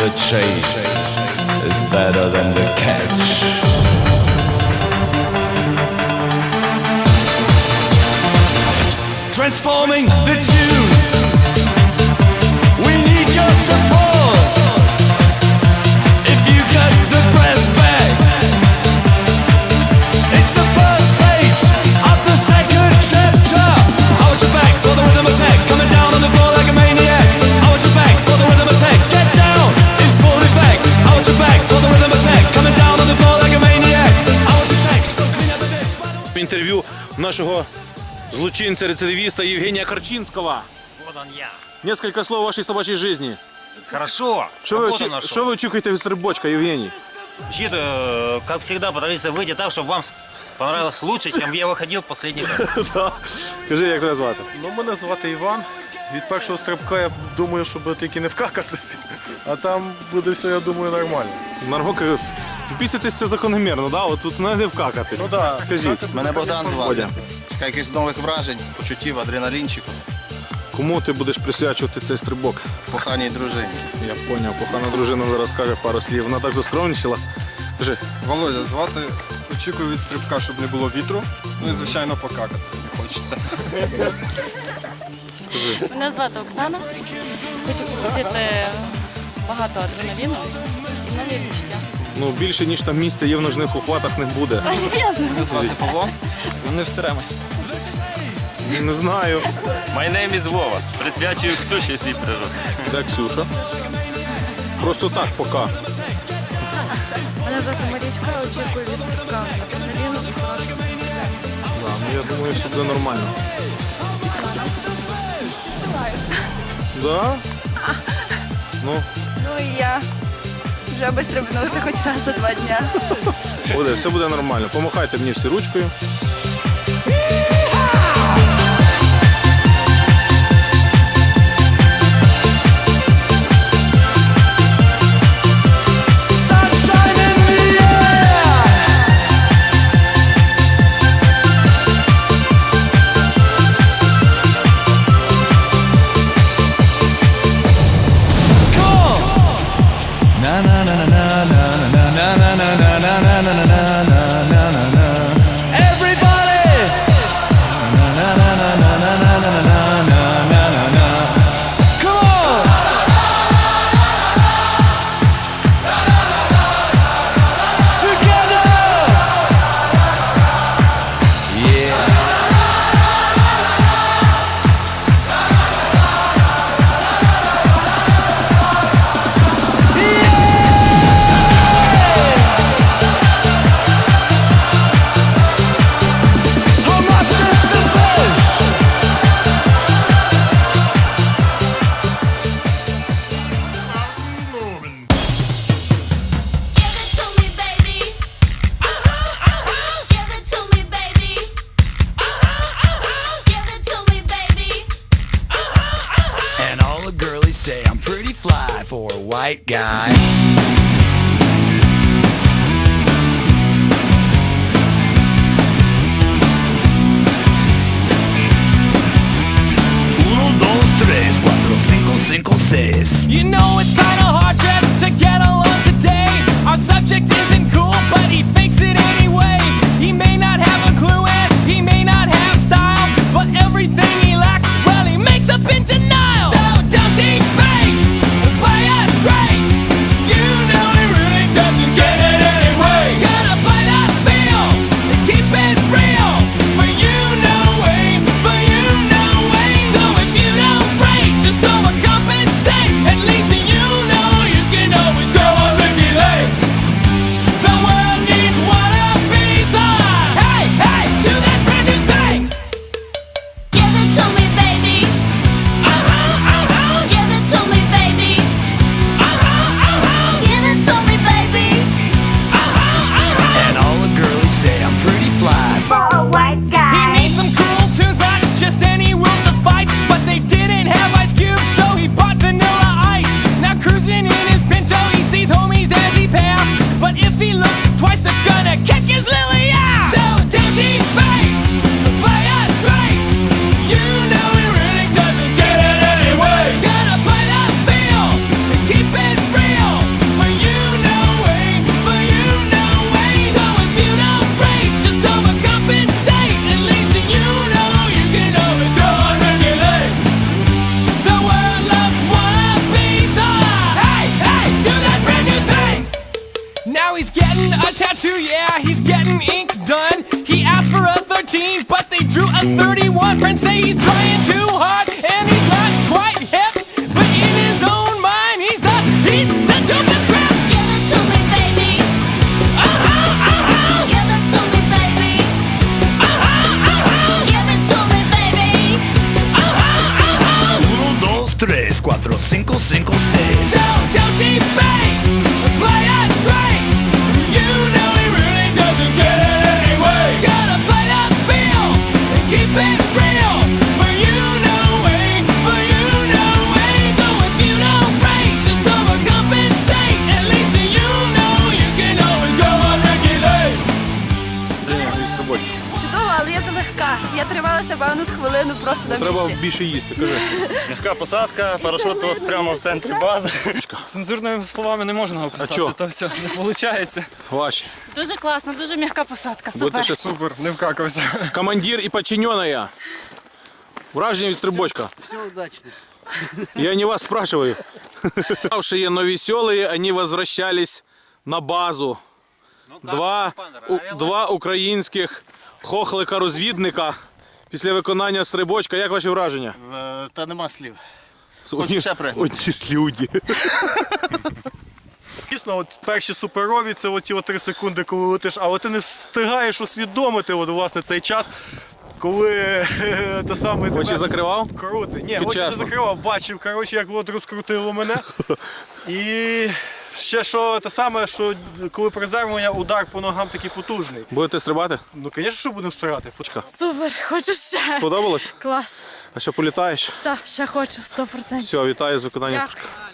The chase is better than the catch. Transforming the tunes. Інтерв'ю нашого злочинця-рецидивіста Євгенія Корчинського. Вот он я. Несколько слов вашій собачій житті. Хорошо. Що ви, Работу очі- нашел. що ви очікуєте від стрибочка, Євгеній? Чьи-то, э, как всегда, пытались выйти так, чтобы вам с- понравилось лучше, чем я выходил последний раз. Кажи, як тебе звати? Ну, мене звати Іван. Від першого стрибка я думаю, щоб тільки не вкакатися. А там буде все, я думаю, нормально. Марго каже, це закономірно, да? От тут не вкакатись. Ну да. Кажіть, Мене Богдан звати. Бодя. Чекаю якихось нових вражень, почуттів, адреналінчику, кому ти будеш присвячувати цей стрибок? коханій дружині. Я поняв, кохана дружина зараз каже пару слів. Вона так заскромничала. Кажи, Володя звати. Очікую від стрибка, щоб не було вітру. Ну і звичайно покакати. Не хочеться. Мене звати Оксана. Хочу отримати багато адреналіну і нові відчуття. Ну більше ніж там місця є в ножних ухватах не буде. Мене звати Павло. Ми не всеремося. Не знаю. My name is Вова. Присвячую Ксюші свій природ. Де Ксюша? Просто так, пока. Мене звати Марічка, очікую від стрибка адреналіну і хорошого самописання. Да, ну я думаю, все буде нормально. Да? Ну, Ну і я вже аби стрибнути хоч раз за два дня. буде, все буде нормально. Помахайте мені всі ручкою. White guy. Uno, dos, tres, cuatro, cinco, cinco, seis. You know it's kinda hard 17, but they drew a 31. Friends say he's trying. Keep it real. Але я трималася певну з хвилину просто на Треба місці. більше їсти, кажи. М'яка посадка, парашут от прямо в центрі бази. Цензурними словами не можна описати, то все не виходить. Ваші. Дуже класно, дуже м'яка посадка. Супер. ще Супер, не вкакався. командир і подчиненная. Враження від стрибочка. Все удачно. Я не вас спрашиваю. Ставшие, но веселые, они возвращались на базу. Два, у, два українських хохлика-розвідника після виконання стрибочка. Як ваші враження? Е, Та нема слів. Одні, ще пригнути. одні слюді. Дійсно, от перші суперові це от ті от три секунди, коли летиш, але ти не встигаєш усвідомити от, власне, цей час, коли те саме Очі закривав? крути. Ні, очі не закривав, бачив, коротше, як от розкрутило мене. І ще що те саме, що коли приземлення, удар по ногам такий потужний. Будете стрибати? Ну, звісно, що будемо старати. Супер, хочу ще. Сподобалось? Клас. А що політаєш? Так, ще хочу, 100%. Все, вітаю з виконанням. Дякую.